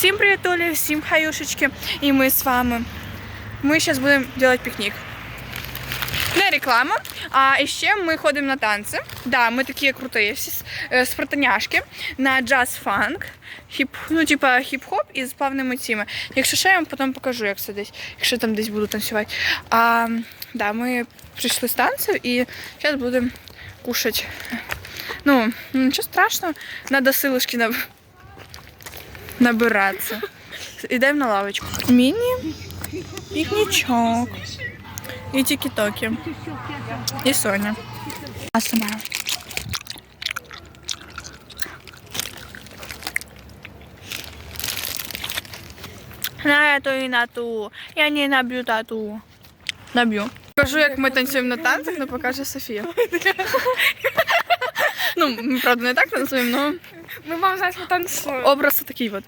Всем привет, Оля, всем хаюшечки. И мы с вами. Мы сейчас будем делать пикник. Не реклама, а ще ми ходимо на танці. Да, ми такі круті, е, спартаняшки на джаз-фанк, хіп, ну, типа хіп-хоп із плавними цими. Якщо що, я вам потім покажу, як це десь, якщо там десь буду танцювати. А, да, ми прийшли з танців і зараз будемо кушати. Ну, нічого страшного, треба силушки наб... набиратися. Ідемо на лавочку. Міні пікнічок. І тікі-токи. І Соня. А сама. На эту і на ту. Я не наб'ю тату. Наб'ю. Покажу, як ми танцюємо на танцях, але покаже Софія. Ну, ми, правда, не так танцюємо, але Ми вам зараз танцюємо. образ такий от.